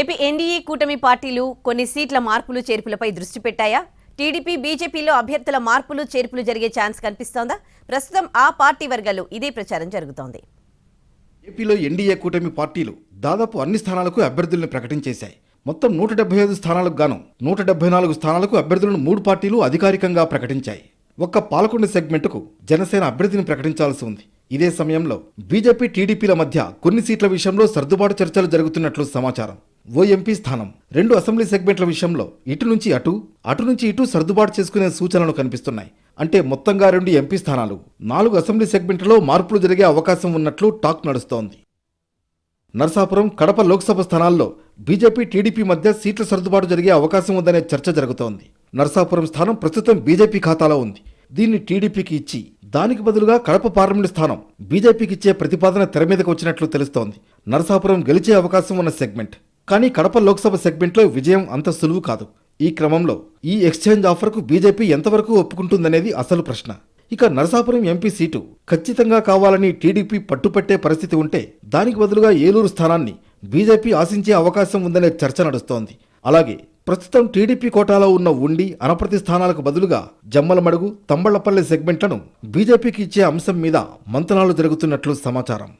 AP NDA కూటమి పార్టీలు కొన్ని సీట్ల మార్పులు చేర్పులపై దృష్టి పెట్టాయా? టీడీపీ బీజేపీలో అభ్యర్థుల మార్పులు చేర్పులు జరిగే ఛాన్స్ కనిపిస్తోందా? ప్రస్తుతం ఆ పార్టీ వర్గాలు ఇదే ప్రచారం జరుగుతోంది. ఏపీలో ఎన్డీఏ కూటమి పార్టీలు దాదాపు అన్ని స్థానాలకు అభ్యర్థులను ప్రకటించేశాయి. మొత్తం నూట డెబ్బై ఐదు స్థానాలకు గాను నూట డెబ్బై నాలుగు స్థానాలకు అభ్యర్థులను మూడు పార్టీలు అధికారికంగా ప్రకటించాయి. ఒక్క పాలకొండ సెగ్మెంట్కు జనసేన అభ్యర్థిని ప్రకటించాల్సి ఉంది. ఇదే సమయంలో బీజేపీ టీడీపీల మధ్య కొన్ని సీట్ల విషయంలో సర్దుబాటు చర్చలు జరుగుతున్నట్లు సమాచారం. ఓ ఎంపీ స్థానం. రెండు అసెంబ్లీ సెగ్మెంట్ల విషయంలో ఇటు నుంచి అటు అటు నుంచి ఇటు సర్దుబాటు చేసుకునే సూచనలు కనిపిస్తున్నాయి. అంటే మొత్తంగా రెండు ఎంపీ స్థానాలు. నాలుగు అసెంబ్లీ సెగ్మెంట్లో మార్పులు జరిగే అవకాశం ఉన్నట్లు టాక్ నడుస్తోంది. నర్సాపురం కడప లోక్సభ స్థానాల్లో బీజేపీ టీడీపీ మధ్య సీట్ల సర్దుబాటు జరిగే అవకాశం ఉందనే చర్చ జరుగుతోంది. నర్సాపురం స్థానం ప్రస్తుతం బీజేపీ ఖాతాలో ఉంది. దీన్ని టీడీపీకి ఇచ్చి దానికి బదులుగా కడప పార్లమెంటు స్థానం బీజేపీకి ఇచ్చే ప్రతిపాదన తెర మీదకు వచ్చినట్లు తెలుస్తోంది. నరసాపురం గెలిచే అవకాశం ఉన్న సెగ్మెంట్. కానీ కడప లోక్సభ సెగ్మెంట్లో విజయం అంత సులువు కాదు. ఈ క్రమంలో ఈ ఎక్స్చేంజ్ ఆఫర్కు బీజేపీ ఎంతవరకు ఒప్పుకుంటుందనేది అసలు ప్రశ్న. ఇక నరసాపురం ఎంపీ సీటు ఖచ్చితంగా కావాలని టీడీపీ పట్టుపట్టే పరిస్థితి ఉంటే దానికి బదులుగా ఏలూరు స్థానాన్ని బీజేపీ ఆశించే అవకాశం ఉందనే చర్చ నడుస్తోంది. అలాగే ప్రస్తుతం టీడీపీ కోటాలో ఉన్న ఉండి అనప్రతి స్థానాలకు బదులుగా జమ్మలమడుగు తంబళ్ళపల్లి సెగ్మెంట్లను బీజేపీకి ఇచ్చే అంశం మీద మంతనాలు జరుగుతున్నట్లు సమాచారం.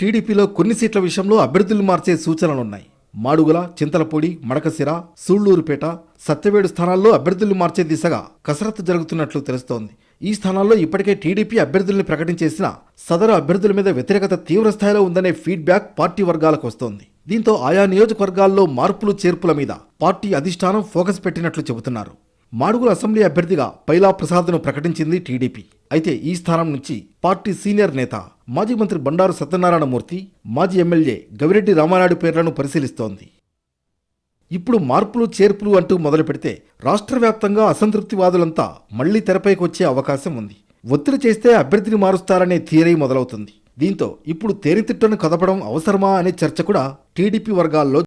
టీడీపీలో కొన్ని సీట్ల విషయంలో అభ్యర్థులు మార్చే సూచనలున్నాయి మాడుగుల చింతలపూడి మడకసిర సూళ్ళూరుపేట సత్యవేడు స్థానాల్లో అభ్యర్థులు మార్చే దిశగా కసరత్తు జరుగుతున్నట్లు తెలుస్తోంది. ఈ స్థానాల్లో ఇప్పటికే టీడీపీ అభ్యర్థుల్ని ప్రకటించేసిన సదరు అభ్యర్థుల మీద వ్యతిరేకత తీవ్రస్థాయిలో ఉందనే ఫీడ్బ్యాక్ పార్టీ వర్గాలకు వస్తోంది. దీంతో ఆయా నియోజకవర్గాల్లో మార్పులు చేర్పుల మీద పార్టీ అధిష్టానం ఫోకస్ పెట్టినట్లు చెబుతున్నారు. మాడుగుల అసెంబ్లీ అభ్యర్థిగా పైలా ప్రసాద్ను ప్రకటించింది టీడీపీ. అయితే ఈ స్థానం నుంచి పార్టీ సీనియర్ నేత మాజీ మంత్రి బండారు సత్యనారాయణమూర్తి మాజీ ఎమ్మెల్యే గవిరెడ్డి రామానాయుడు పేర్లను పరిశీలిస్తోంది. ఇప్పుడు మార్పులు చేర్పులు అంటూ మొదలు పెడితే రాష్ట్ర వ్యాప్తంగా అసంతృప్తివాదులంతా మళ్ళీ తెరపైకి వచ్చే అవకాశం ఉంది. ఒత్తిడి చేస్తే అభ్యర్థిని మారుస్తారనే థియరీ మొదలవుతుంది. దీంతో ఇప్పుడు తేరితిట్టును కదపడం అవసరమా అనే చర్చ కూడా టీడీపీ వర్గాల్లో